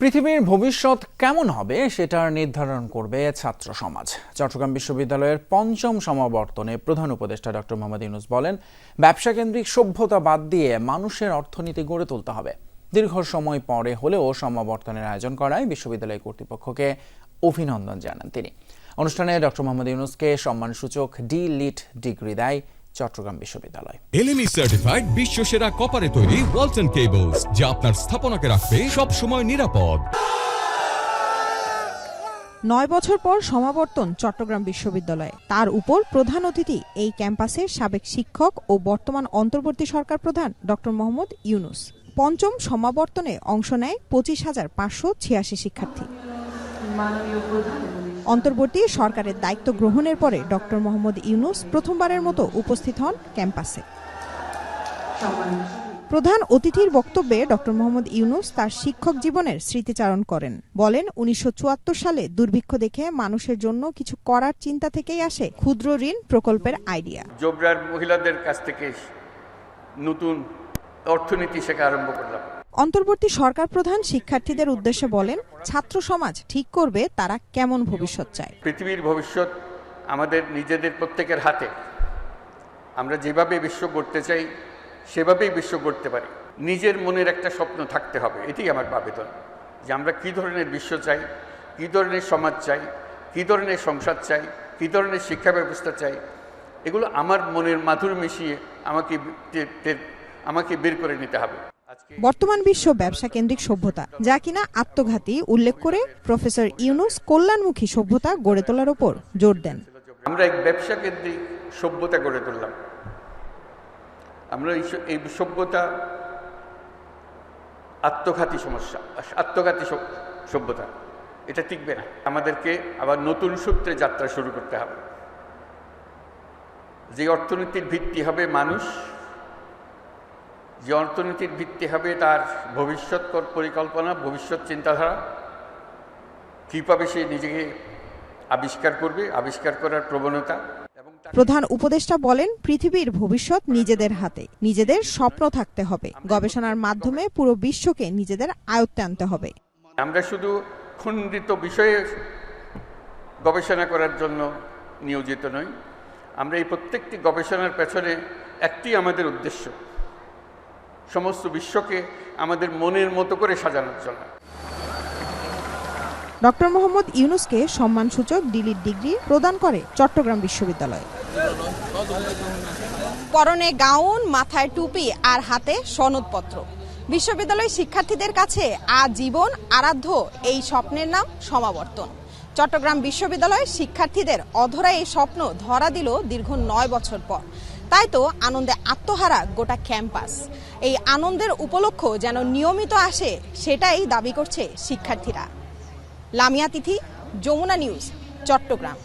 পৃথিবীর ভবিষ্যৎ কেমন হবে সেটার নির্ধারণ করবে ছাত্র সমাজ। চট্টগ্রাম বিশ্ববিদ্যালয়ের পঞ্চম সমাবর্তনে প্রধান উপদেষ্টা ডক্টর মোহাম্মদ ইউনুস বলেন ব্যবসা কেন্দ্রিক সভ্যতা বাদ দিয়ে মানুষের অর্থনীতি গড়ে তুলতে হবে। দীর্ঘ সময় পরে হলেও সমাবর্তনের আয়োজন করায় বিশ্ববিদ্যালয় কর্তৃপক্ষকে অভিনন্দন জানান তিনি। অনুষ্ঠানে ডক্টর মোহাম্মদ ইউনুসকে সম্মানসূচক ডি লিট ডিগ্রি দেয় চট্টগ্রাম বিশ্ববিদ্যালয়। এলএমই সার্টিফাইড বিশ্ব সেরা কপারে তৈরি ওয়ালটন কেবলস যা আপনার স্থাপনাকে রাখবে সব সময় নিরাপদ। নয় বছর পর সমাবর্তন চট্টগ্রাম বিশ্ববিদ্যালয়ে। তার উপর প্রধান অতিথি এই ক্যাম্পাসের সাবেক শিক্ষক ও বর্তমান অন্তর্বর্তী সরকার প্রধান ডক্টর মোহাম্মদ ইউনুস। পঞ্চম সমাবর্তনে অংশ নেয় পঁচিশ হাজার পাঁচশো ছিয়াশি শিক্ষার্থী। অন্তর্বর্তী সরকারের দায়িত্ব গ্রহণের পরে ডক্টর মোহাম্মদ ইউনুস প্রথমবারের মতো উপস্থিত হন ক্যাম্পাসে। প্রধান অতিথির বক্তব্যে ডক্টর মোহাম্মদ ইউনুস তার শিক্ষক জীবনের স্মৃতিচারণ করেন। বলেন উনিশশো চুয়াত্তর সালে দুর্ভিক্ষ দেখে মানুষের জন্য কিছু করার চিন্তা থেকেই আসে ক্ষুদ্র ঋণ প্রকল্পের আইডিয়া। জোবরার মহিলাদের কাছ থেকে নতুন অর্থনীতি শেখা আরম্ভ করলাম। অন্তর্বর্তী সরকার প্রধান শিক্ষার্থীদের উদ্দেশ্যে বলেন, ছাত্র সমাজ ঠিক করবে, তারা কেমন ভবিষ্যৎ চায়। পৃথিবীর ভবিষ্যৎ আমাদের নিজেদের প্রত্যেকের হাতে। আমরা যেভাবে বিশ্ব গড়তে চাই, সেভাবেই বিশ্ব গড়তে পারি। নিজের মনের একটা স্বপ্ন থাকতে হবে, এটাই আমার আবেদন। যে আমরা কী ধরনের বিশ্ব চাই, কী ধরনের সমাজ চাই, কী ধরনের সংসার চাই, কী ধরনের শিক্ষা ব্যবস্থা চাই, এগুলো আমার মনের মাধুর মিশিয়ে আমাকে আমাকে বের করে নিতে হবে। বর্তমান বিশ্ব ব্যবসা কেন্দ্রিক সভ্যতা, যা কিনা আত্মঘাতী, উল্লেখ করে প্রফেসর ইউনুস কল্যাণমুখী সভ্যতা গড়ে তোলার ওপর জোর দেন। আমরা এক ব্যবসা কেন্দ্রিক সভ্যতা গড়ে তুললাম। আমরা এই সভ্যতা আত্মঘাতী সমস্যা, আত্মঘাতী সভ্যতা। এটা টিকবে না। আমাদেরকে আবার নতুন সূত্রে যাত্রা শুরু করতে হবে। যে অর্থনীতির ভিত্তি হবে মানুষ যে অর্থনীতির ভিত্তি হবে তার ভবিষ্যৎ পরিকল্পনা ভবিষ্যৎ চিন্তাধারা কীভাবে সে নিজেকে আবিষ্কার করবে আবিষ্কার করার প্রবণতা প্রধান উপদেষ্টা বলেন পৃথিবীর ভবিষ্যৎ নিজেদের হাতে নিজেদের স্বপ্ন থাকতে হবে। গবেষণার মাধ্যমে পুরো বিশ্বকে নিজেদের আয়ত্তে আনতে হবে। আমরা শুধু খণ্ডিত বিষয়ে গবেষণা করার জন্য নিয়োজিত নই। আমরা এই প্রত্যেকটি গবেষণার পেছনে একটি আমাদের উদ্দেশ্য। সমস্ত বিশ্বকে আমাদের মনের মতো করে সাজানোর জন্য। ডক্টর মোহাম্মদ ইউনুসকে সম্মানসূচক ডিলিট ডিগ্রি প্রদান করে চট্টগ্রাম বিশ্ববিদ্যালয়। পরনে গাউন মাথায় টুপি আর হাতে সনদপত্র। বিশ্ববিদ্যালয় শিক্ষার্থীদের কাছে আজীবন আরাধ্য এই স্বপ্নের নাম সমাবর্তন। চট্টগ্রাম বিশ্ববিদ্যালয় শিক্ষার্থীদের অধরা এই স্বপ্ন ধরা দিল দীর্ঘ নয় বছর পর। তাই তো আনন্দে আত্মহারা গোটা ক্যাম্পাস। এই আনন্দের উপলক্ষ যেন নিয়মিত আসে, সেটাই দাবি করছে শিক্ষার্থীরা। লামিয়া তিথি, যমুনা নিউজ, চট্টগ্রাম।